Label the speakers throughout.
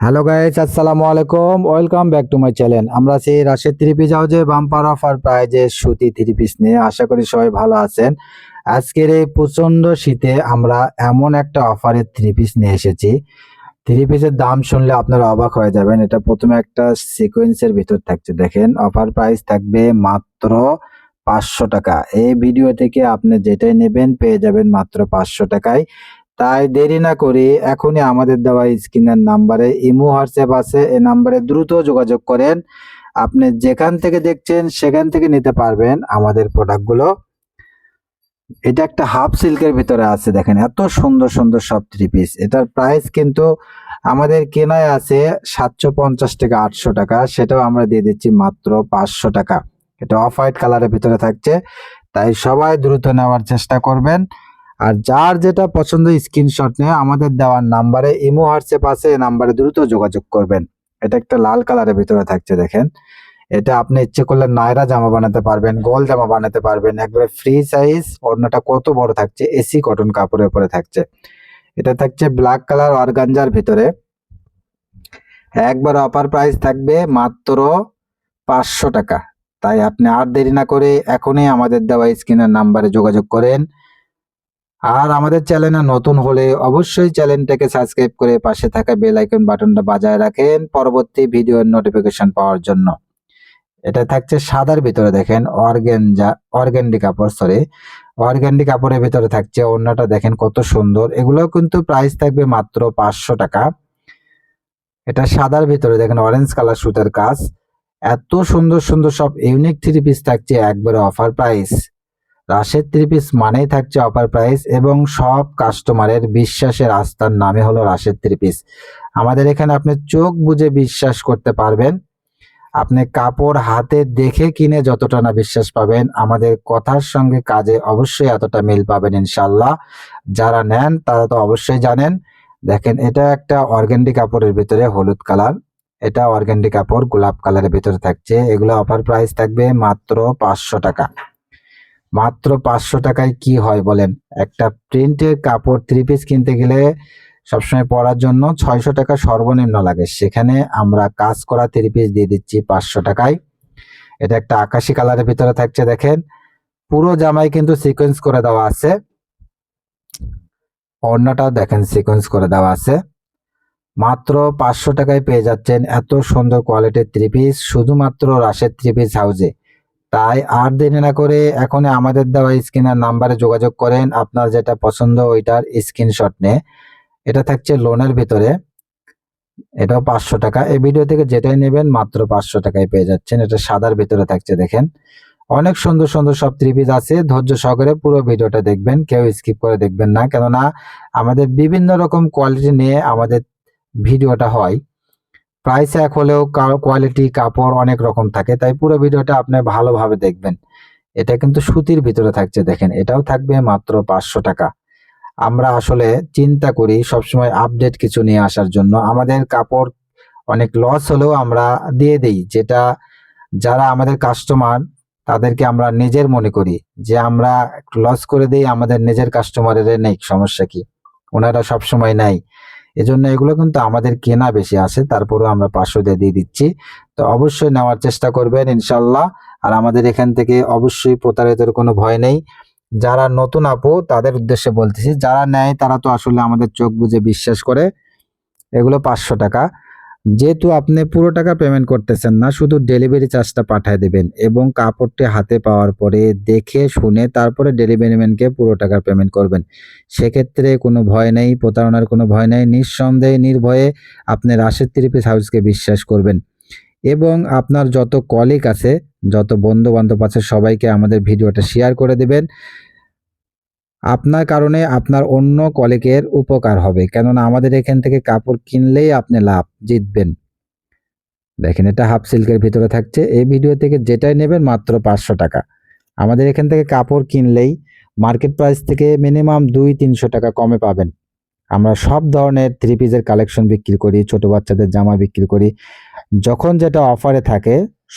Speaker 1: Hello guys আসসালামু আলাইকুম welcome back to my channel আমরা আছি রাশেদ থ্রি পিস হাউজে বাম্পার অফার প্রাইজে সুতি থ্রি পিস নিয়ে। আশা করি সবাই ভালো আছেন। আজকের এই প্রচণ্ড শীতে আমরা এমন একটা অফারের থ্রি পিস নিয়ে এসেছি। থ্রি পিসের দাম শুনলে আপনারা অবাক হয়ে যাবেন। এটা প্রথমে একটা সিকোয়েন্সের ভিতর থাকছে। দেখেন, অফার প্রাইস থাকবে মাত্র পাঁচশো টাকা। এই ভিডিও থেকে আপনি যেটাই নেবেন, পেয়ে যাবেন মাত্র পাঁচশো টাকায়। তাই দেরি না করে এখনই আমাদের দেওয়া স্ক্রিনের নাম্বারে ইমো, হোয়াটসঅ্যাপ আছে, এই নাম্বারে দ্রুত যোগাযোগ করেন। আপনি যেখান থেকে দেখছেন সেখান থেকে নিতে পারবেন আমাদের প্রোডাক্টগুলো এটা একটা হাফ সিল্কের ভিতরে আছে, দেখেন, এত সুন্দর সুন্দর সব থ্রি পিস এটার প্রাইস কিন্তু আমাদের কেনায় আছে সাতশো পঞ্চাশ টাকা, আটশো টাকা, সেটাও আমরা দিয়ে দিচ্ছি মাত্র পাঁচশো টাকা। এটা অফ হোয়াইট কালারের ভিতরে থাকছে, তাই সবাই দ্রুত নেওয়ার চেষ্টা করবেন। আর যার যেটা পছন্দ স্ক্রিনশট নিয়ে আমাদের দেওয়ার নাম্বারে ইমো, হোয়াটসঅ্যাপ আছে, এই নাম্বারে দ্রুত যোগাযোগ করবেন। এটা একটা লাল কালারের ভিতরে থাকছে, দেখেন। এটা আপনি ইচ্ছে করলে নায়রা জামা বানাতে পারবেন, গোল জামা বানাতে পারবেন, একবারে ফ্রি সাইজ অন্যটা কত বড় থাকছে এসি কটন কাপড়ের উপরে থাকছে। এটা থাকছে ব্ল্যাক কালার অর্গানজার ভিতরে। একবার অফার প্রাইস থাকবে মাত্র পাঁচশো টাকা। তাই আপনি আর দেরি না করে এখনই আমাদের দেওয়া স্ক্রিনের নাম্বারে যোগাযোগ করেন। আর আমাদের চ্যানেলে নতুন হলে অবশ্যই চ্যানেলটাকে সাবস্ক্রাইব করে পাশে থাকা বেল আইকন বাটনটা বাজায় রাখেন পরবর্তী ভিডিওর নোটিফিকেশন পাওয়ার জন্য। এটা থাকছে সাদার ভিতরে দেখেন অর্গেনজা, অর্গেন্ডি কাপড় সরি অর্গেন্ডি কাপড়ের ভিতরে থাকছে অন্যটা দেখেন কত সুন্দর। এগুলো কিন্তু প্রাইস থাকবে মাত্র পাঁচশো টাকা। এটা সাদার ভিতরে দেখেন অরেঞ্জ কালার সুতার কাজ। এত সুন্দর সুন্দর সব ইউনিক থ্রি পিস থাকছে একবারে offer price Rashed three piece মানেই থাকছে অফার প্রাইস এবং সব কাস্টমারের বিশ্বাসের আস্থার নামে হলো রাশেদ থ্রি পিস আমাদের এখানে আপনি চোখ বুঝে বিশ্বাস করতে পারবেন। আপনি কাপড় হাতে দেখে কিনে যতটা না বিশ্বাস পাবেন, আমাদের কথার সঙ্গে কাজে অবশ্যই এতটা মিল পাবেন ইনশাল্লাহ যারা নেন, তারা তো অবশ্যই জানেন। দেখেন, এটা একটা অর্গেন্ডি কাপড়ের ভিতরে হলুদ কালার, এটা অর্গেন্ডি কাপড় গোলাপ কালারের ভিতরে থাকছে। এগুলো অফার প্রাইস থাকবে মাত্র পাঁচশো টাকা। মাত্র পাঁচশো টাকায় কি হয় বলেন? একটা প্রিন্টের কাপড় থ্রি পিস কিনতে গেলে সবসময় পরার জন্য ছয়শো টাকা সর্বনিম্ন লাগে। সেখানে আমরা কাজ করা থ্রি পিস দিয়ে দিচ্ছি পাঁচশো টাকায়। এটা একটা আকাশি কালারের ভিতরে থাকছে, দেখেন। পুরো জামাই কিন্তু সিকোয়েন্স করে দেওয়া আছে। ওড়নাটাও দেখেন সিকোয়েন্স করে দেওয়া আছে। মাত্র পাঁচশো টাকায় পেয়ে যাচ্ছেন এত সুন্দর কোয়ালিটির থ্রি পিস শুধুমাত্র রাশের থ্রি পিস হাউজে তাই আর দেরি না করে এখন আমাদের দেওয়া স্ক্রিনের নাম্বারে যোগাযোগ করেন। আপনার যেটা পছন্দ ওইটার স্ক্রিনশট নিয়ে। এটা থাকছে লোনের ভিতরে। এটাও পাঁচশো টাকা। এই ভিডিও থেকে যেটাই নেবেন মাত্র পাঁচশো টাকায় পেয়ে যাচ্ছেন। এটা সাদার ভিতরে থাকছে, দেখেন। অনেক সুন্দর সুন্দর সব ত্রিপিজ আছে। ধৈর্য সহকারে পুরো ভিডিওটা দেখবেন। কেউ স্কিপ করে দেখবেন না। কেননা আমাদের বিভিন্ন রকম কোয়ালিটি নিয়ে আমাদের ভিডিওটা হয়। প্রাইস এক হলেও কোয়ালিটি কাপড় অনেক রকম থাকে, তাই পুরো ভিডিওটা আপনি ভালোভাবে দেখবেন। এটা কিন্তু সুতির ভিতরে থাকছে, দেখেন, এটাও থাকবে মাত্র পাঁচশো টাকা। আমরা আসলে চিন্তা করি সবসময় আপডেট কিছু নিয়ে আসার জন্য। আমাদের কাপড় অনেক লস হলেও আমরা দিয়ে দিই, যেটা যারা আমাদের কাস্টমার তাদেরকে আমরা নিজের মনে করি যে আমরা লস করে দিই আমাদের নিজের কাস্টমারের নেই, সমস্যা কি? ওনারা সবসময় নেয়। এজন্য এগুলো কিন্তু আমাদের কেনা বেশি আসে তারপরেও আমরা পাঁচশো দিয়ে দিয়ে দিচ্ছি। তো অবশ্যই নেওয়ার চেষ্টা করবেন ইনশাল্লাহ আর আমাদের এখান থেকে অবশ্যই প্রতারিতের কোনো ভয় নেই। যারা নতুন আপু, তাদের উদ্দেশ্যে বলতেছি, যারা নেয় তারা তো আসলে আমাদের চোখ বুঝে বিশ্বাস করে। এগুলো পাঁচশো টাকা। যেহেতু আপনি পুরো টাকা পেমেন্ট করতেছেন না, শুধু ডেলিভারি চার্জটা পাঠিয়ে দেবেন এবং কাপড়টি হাতে পাওয়ার পরে দেখে শুনে তারপরে ডেলিভারি ম্যানকে পুরো টাকার পেমেন্ট করবেন। সেক্ষেত্রে কোনো ভয় নেই, প্রতারণার কোনো ভয় নেই, নিঃসন্দেহে, নির্ভয়ে আপনি রাশেদ থ্রিপিস হাউসকে বিশ্বাস করবেন। এবং আপনার যত কলিগ আছে, যত বন্ধু বান্ধব আছে, সবাইকে আমাদের ভিডিওটা শেয়ার করে দেবেন। আপনার কারণে আপনার অন্য কলিগের উপকার হবে। কেননা আমাদের এখান থেকে কাপড় কিনলেই আপনি লাভ জিতবেন। দেখেন, এটা হাফ সিল্কের ভিতরে থাকছে। এই ভিডিও থেকে যেটাই নেবেন মাত্র পাঁচশো টাকা। আমাদের এখান থেকে কাপড় কিনলেই মার্কেট প্রাইস থেকে মিনিমাম দুই, তিনশো টাকা কমে পাবেন। আমরা সব ধরনের থ্রি পিসের কালেকশন বিক্রি করি, ছোট বাচ্চাদের জামা বিক্রি করি। যখন যেটা অফারে থাকে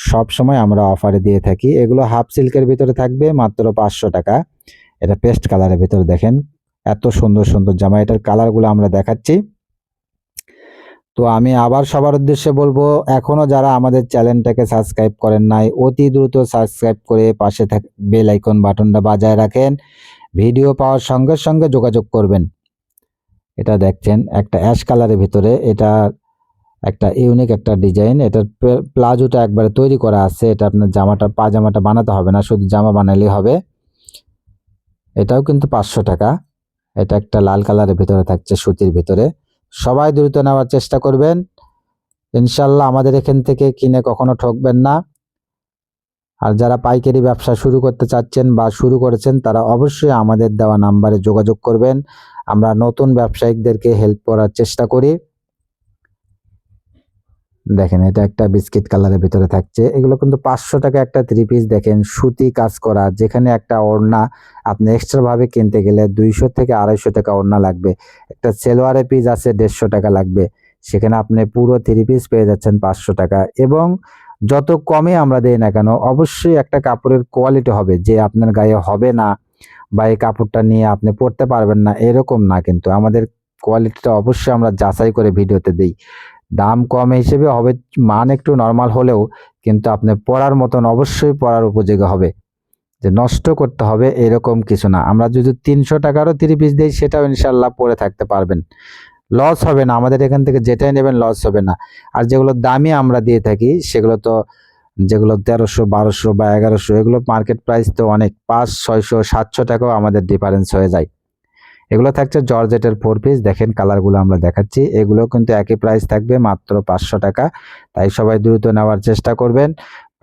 Speaker 1: সব সময় আমরা অফারে দিয়ে থাকি। এগুলো হাফ সিল্কের ভিতরে থাকবে মাত্র পাঁচশো টাকা। এটা পেস্ট কালারের ভিতরে দেখেন। এত সুন্দর সুন্দর জামা। এটার কালারগুলো আমরা দেখাচ্ছি। তো আমি আবার সবার উদ্দেশ্যে বলব, এখনও যারা আমাদের চ্যানেলটাকে সাবস্ক্রাইব করেন নাই, অতি দ্রুত সাবস্ক্রাইব করে পাশে থাক বেল আইকন বাটনটা বাজায় রাখেন। ভিডিও পাওয়ার সঙ্গে সঙ্গে যোগাযোগ করবেন। এটা দেখছেন, একটা অ্যাশ কালারের ভিতরে। এটা একটা ইউনিক একটা ডিজাইন এটার প্লাজোটা একবারে তৈরি করা আছে। এটা আপনার জামাটা, পাজামাটা বানাতে হবে না, শুধু জামা বানালেই হবে। এটাও কিন্তু পাঁচশো টাকা। এটা একটা লাল কালারের ভিতরে থাকছে সুতির ভিতরে। সবাই দ্রুত নেওয়ার চেষ্টা করবেন। ইনশাল্লাহ আমাদের এখান থেকে কিনে কখনো ঠকবেন না। আর যারা পাইকারি ব্যবসা শুরু করতে চাচ্ছেন বা শুরু করেছেন, তারা অবশ্যই আমাদের দেওয়া নাম্বারে যোগাযোগ করবেন। আমরা নতুন ব্যবসায়িকদেরকে হেল্প করার চেষ্টা করি। দেখেন, এটা একটা বিস্কিট কালারের ভিতরে থাকছে। এগুলো কিন্তু পাঁচশো টাকা একটা থ্রি পিস দেখেন, সুতি কাজ করা, যেখানে একটা ওড়না আপনি এক্সট্রা ভাবে কিনতে গেলে দুইশো থেকে আড়াইশো টাকা ওড়না লাগবে। একটা সেলোয়ারের পিস আছে, দেড়শো টাকা লাগবে। সেখানে আপনি পুরো থ্রি পিস পেয়ে যাচ্ছেন পাঁচশো টাকা। এবং যত কমে আমরা দেই না কেন, অবশ্যই একটা কাপড়ের কোয়ালিটি হবে, যে আপনার গায়ে হবে না বা এই কাপড়টা নিয়ে আপনি পরতে পারবেন না, এরকম না কিন্তু। আমাদের কোয়ালিটিটা অবশ্যই আমরা যাচাই করে ভিডিওতে দিই। দাম কম হিসেবে হবে, মান একটু নর্মাল হলেও কিন্তু আপনি পড়ার মতন অবশ্যই পড়ার উপযোগী হবে। যে নষ্ট করতে হবে এরকম কিছু না। আমরা যদি তিনশো টাকারও থ্রি পিস দিই, সেটাও ইনশাল্লাহ পরে থাকতে পারবেন। লস হবে না। আমাদের এখান থেকে যেটাই নেবেন লস হবে না। আর যেগুলো দামি আমরা দিয়ে থাকি, সেগুলো তো, যেগুলো তেরোশো, বারোশো বা এগারোশো, এগুলো মার্কেট প্রাইস তো অনেক। পাঁচ, ছয়শো, সাতশো টাকাও আমাদের ডিফারেন্স হয়ে যায়। এগুলো থাকছে জর্জেটের ফোর পিস দেখেন কালারগুলো আমরা দেখাচ্ছি। এগুলো কিন্তু একই প্রাইস থাকবে মাত্র পাঁচশো টাকা। তাই সবাই দ্রুত নেওয়ার চেষ্টা করবেন।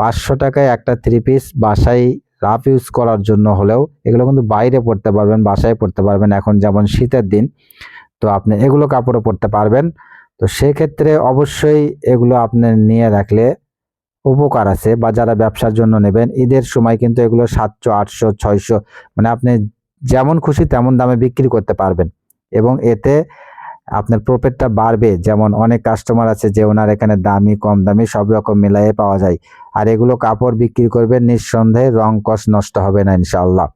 Speaker 1: পাঁচশো টাকায় একটা থ্রি পিস বাসায় রাফ ইউজ করার জন্য হলেও এগুলো কিন্তু বাইরে পড়তে পারবেন, বাসায় পড়তে পারবেন এখন যেমন শীতের দিন। তো আপনি এগুলো কাপড়ও পরতে পারবেন। তো সেক্ষেত্রে অবশ্যই এগুলো আপনি নিয়ে রাখলে উপকার আছে বা যারা ব্যবসার জন্য নেবেন, ঈদের সময় কিন্তু এগুলো সাতশো, আটশো, ছয়শো মানে আপনি যেমন খুশি তেমন দামে বিক্রি করতে পারবেন। এবং এতে আপনার প্রফিটটা বাড়বে। যেমন অনেক কাস্টমার আছে যে ওনার এখানে দামি, কম দামি সব রকম মিলাইয়ে পাওয়া যায়। আর এগুলো কাপড় বিক্রি করবেন, নিঃসন্দেহে রং কস নষ্ট হবে না ইনশাআল্লাহ।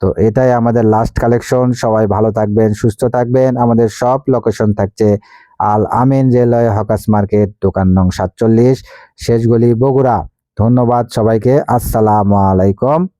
Speaker 1: তো এটাই আমাদের লাস্ট কালেকশন সবাই ভালো থাকবেন, সুস্থ থাকবেন। আমাদের সব লোকেশন থাকছে Al Amin railway hawkers market, দোকান নং সাতচল্লিশ, শেষগলি বগুড়া। ধন্যবাদ সবাইকে। আসসালামু আলাইকুম।